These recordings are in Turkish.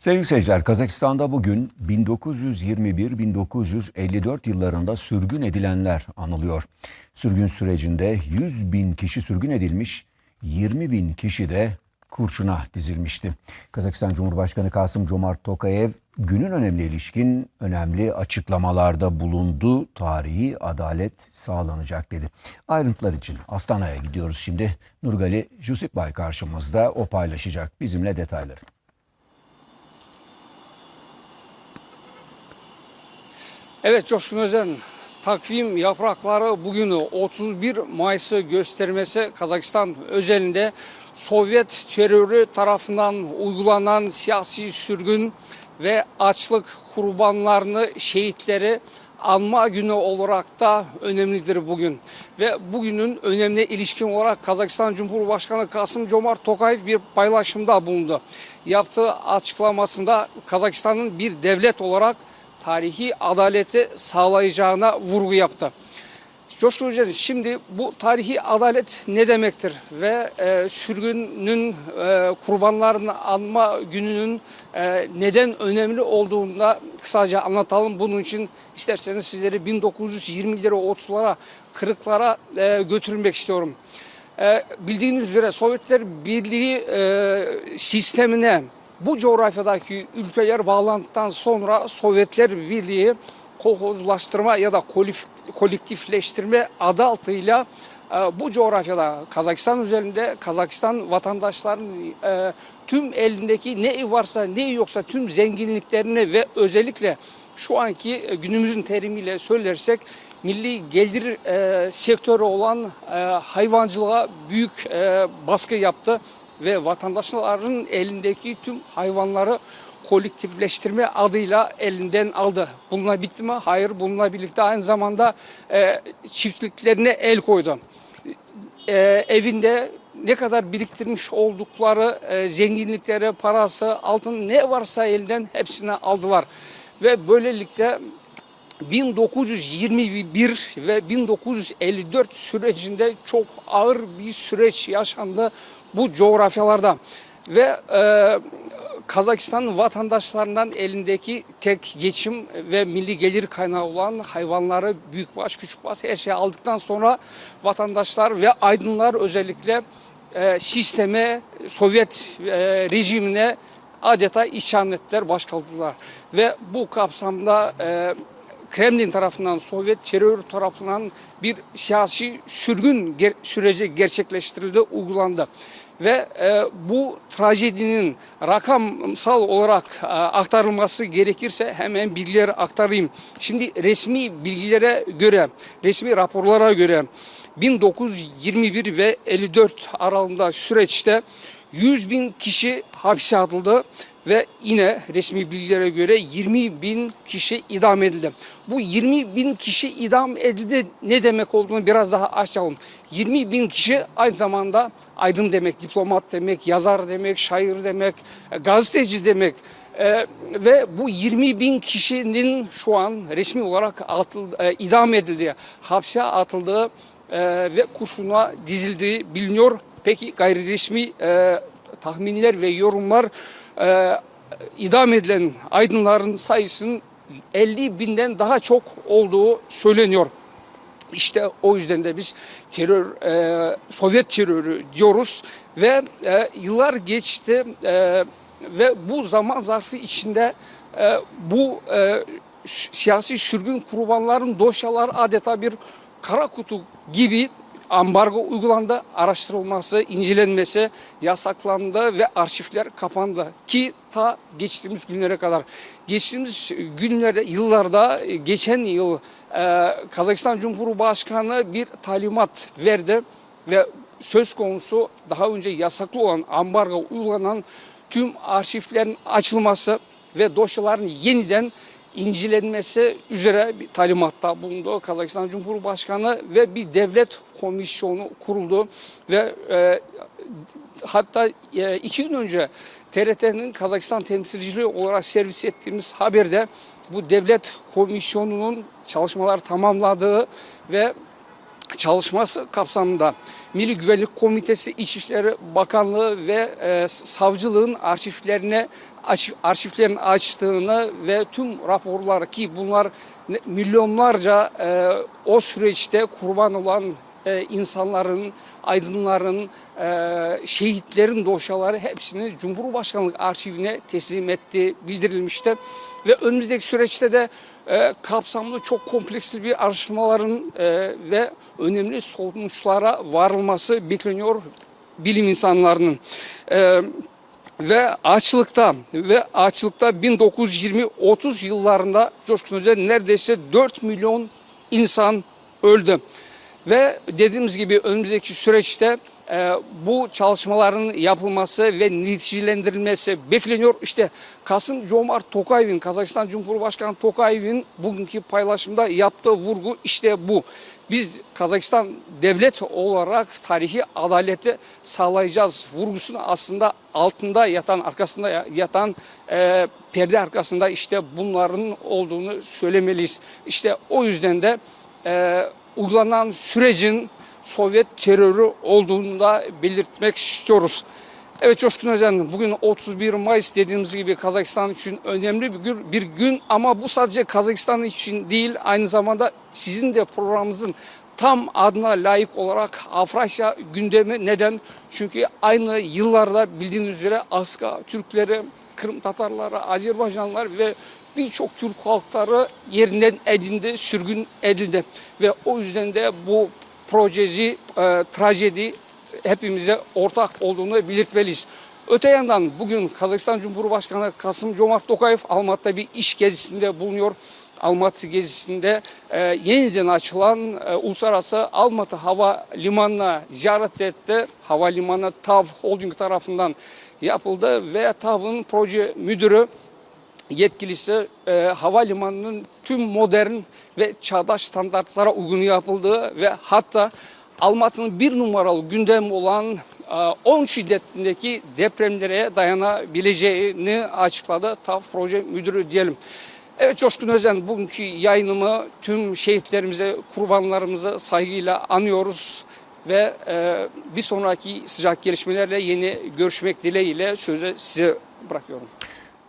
Sevgili seyirciler, Kazakistan'da bugün 1921-1954 yıllarında sürgün edilenler anılıyor. Sürgün sürecinde 100 bin kişi sürgün edilmiş, 20 bin kişi de kurşuna dizilmişti. Kazakistan Cumhurbaşkanı Kasım Comart Tokayev günün önemli ilişkin önemli açıklamalarda bulundu. Tarihi adalet sağlanacak dedi. Ayrıntılar için Astana'ya gidiyoruz şimdi. Nurgali Jusipbay karşımızda o paylaşacak bizimle detayları. Evet Coşkun Özen, takvim yaprakları bugünü 31 Mayıs'ı göstermesi Kazakistan özelinde Sovyet terörü tarafından uygulanan siyasi sürgün ve açlık kurbanlarını, şehitleri anma günü olarak da önemlidir bugün. Ve bugünün önemli ilişkin olarak Kazakistan Cumhurbaşkanı Kasım Comart Tokayev bir paylaşımda bulundu. Yaptığı açıklamasında Kazakistan'ın bir devlet olarak tarihi adaleti sağlayacağına vurgu yaptı. Coşkun Hoca şimdi bu tarihi adalet ne demektir ve e, sürgünün e, kurbanlarını anma gününün e, neden önemli olduğunu da kısaca anlatalım. Bunun için isterseniz sizleri 1920'lere 30'lara 40'lara e, götürmek istiyorum. E, bildiğiniz üzere Sovyetler Birliği e, sistemine bu coğrafyadaki ülkeler bağlantıdan sonra Sovyetler Birliği kolhozlaştırma ya da kolektifleştirme adı altıyla e, bu coğrafyada Kazakistan üzerinde Kazakistan vatandaşlarının e, tüm elindeki ne varsa ne yoksa tüm zenginliklerini ve özellikle şu anki e, günümüzün terimiyle söylersek milli gelir sektörü olan hayvancılığa büyük baskı yaptı ve vatandaşların elindeki tüm hayvanları kolektifleştirme adıyla elinden aldı. Bununla bitti mi? Hayır. Bununla birlikte aynı zamanda e, çiftliklerine el koydu. E, evinde ne kadar biriktirmiş oldukları e, zenginlikleri, parası, altın ne varsa elinden hepsini aldılar. Ve böylelikle 1921 ve 1954 sürecinde çok ağır bir süreç yaşandı bu coğrafyalarda ve e, Kazakistan vatandaşlarından elindeki tek geçim ve milli gelir kaynağı olan hayvanları büyükbaş küçükbaş her şeyi aldıktan sonra vatandaşlar ve aydınlar özellikle e, sisteme Sovyet e, rejimine adeta isyan ettiler, baş kaldırdılar. Ve bu kapsamda e, Kremlin tarafından, Sovyet terör tarafından bir siyasi sürgün ger süreci gerçekleştirildi, uygulandı. Ve e, bu trajedinin rakamsal olarak e, aktarılması gerekirse hemen bilgileri aktarayım. Şimdi resmi bilgilere göre, resmi raporlara göre 1921 ve 54 aralığında süreçte 100 bin kişi hapse atıldı ve yine resmi bilgilere göre 20 bin kişi idam edildi. Bu 20 bin kişi idam edildi ne demek olduğunu biraz daha açalım. 20 bin kişi aynı zamanda aydın demek, diplomat demek, yazar demek, şair demek, gazeteci demek. Ee, ve bu 20 bin kişinin şu an resmi olarak atıldı, e, idam edildiği, hapse atıldığı e, ve kurşuna dizildiği biliniyor. Peki gayri resmi e, tahminler ve yorumlar e, idam edilen aydınların sayısının 50 binden daha çok olduğu söyleniyor. İşte o yüzden de biz terör, e, Sovyet terörü diyoruz ve e, yıllar geçti e, ve bu zaman zarfı içinde e, bu e, siyasi sürgün kurbanların dosyalar adeta bir kara kutu gibi ambargo uygulandı, araştırılması, incelenmesi yasaklandı ve arşivler kapandı. Ki ta geçtiğimiz günlere kadar. Geçtiğimiz günlerde, yıllarda, geçen yıl e, Kazakistan Cumhurbaşkanı bir talimat verdi ve söz konusu daha önce yasaklı olan ambargo uygulanan tüm arşivlerin açılması ve dosyaların yeniden incelenmesi üzere bir talimatta bulundu. Kazakistan Cumhurbaşkanı ve bir devlet komisyonu kuruldu ve e, hatta e, iki gün önce TRT'nin Kazakistan temsilciliği olarak servis ettiğimiz haberde bu devlet komisyonunun çalışmalar tamamladığı ve çalışması kapsamında Milli Güvenlik Komitesi, İçişleri Bakanlığı ve e, savcılığın arşivlerine arşiv- arşivlerin açtığını ve tüm raporlar ki bunlar milyonlarca e, o süreçte kurban olan e, insanların, aydınların, e, şehitlerin dosyaları hepsini Cumhurbaşkanlık arşivine teslim etti, bildirilmişti. Ve önümüzdeki süreçte de e, kapsamlı çok kompleksli bir araştırmaların e, ve önemli sonuçlara varılması bekleniyor bilim insanlarının. E, ve açlıkta ve açlıkta 1920-30 yıllarında Coşkun Özel neredeyse 4 milyon insan öldü. Ve dediğimiz gibi önümüzdeki süreçte e, bu çalışmaların yapılması ve neticelendirilmesi bekleniyor. İşte Kasım Jomart Tokayev'in, Kazakistan Cumhurbaşkanı Tokayev'in bugünkü paylaşımda yaptığı vurgu işte bu. Biz Kazakistan devlet olarak tarihi adaleti sağlayacağız vurgusunu aslında altında yatan, arkasında yatan e, perde arkasında işte bunların olduğunu söylemeliyiz. İşte o yüzden de e, uygulanan sürecin Sovyet terörü olduğunu da belirtmek istiyoruz. Evet Coşkun Özen bugün 31 Mayıs dediğimiz gibi Kazakistan için önemli bir gün, bir gün ama bu sadece Kazakistan için değil aynı zamanda sizin de programımızın tam adına layık olarak Afrasya gündemi neden? Çünkü aynı yıllarda bildiğiniz üzere Aska Türkleri, Kırım Tatarları, Azerbaycanlılar ve birçok Türk halkları yerinden edindi, sürgün edildi. Ve o yüzden de bu projeci, e, trajedi hepimize ortak olduğunu belirtmeliyiz. Öte yandan bugün Kazakistan Cumhurbaşkanı Kasım Jomart Tokayev Almatı'da bir iş gezisinde bulunuyor. Almatı gezisinde e, yeniden açılan e, uluslararası Almatı Hava Limanı'na ziyaret etti. Havalimanı TAV Holding tarafından yapıldı ve TAV'ın proje müdürü yetkilisi e, havalimanının tüm modern ve çağdaş standartlara uygun yapıldığı ve hatta Almatı'nın bir numaralı gündem olan e, 10 şiddetindeki depremlere dayanabileceğini açıkladı TAV proje müdürü diyelim. Evet Coşkun Özen bugünkü yayınımı tüm şehitlerimize, kurbanlarımıza saygıyla anıyoruz ve e, bir sonraki sıcak gelişmelerle yeni görüşmek dileğiyle sözü size bırakıyorum.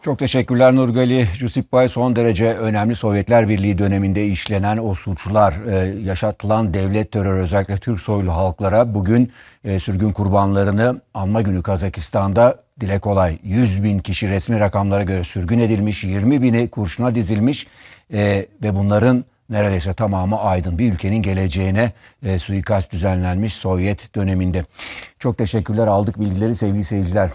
Çok teşekkürler Nurgali. Jusip Bay son derece önemli Sovyetler Birliği döneminde işlenen o suçlar, e, yaşatılan devlet terörü özellikle Türk soylu halklara bugün e, sürgün kurbanlarını anma günü Kazakistan'da dile kolay 100 bin kişi resmi rakamlara göre sürgün edilmiş, 20 bini kurşuna dizilmiş e, ve bunların neredeyse tamamı aydın bir ülkenin geleceğine suikast düzenlenmiş Sovyet döneminde. Çok teşekkürler aldık bilgileri sevgili seyirciler.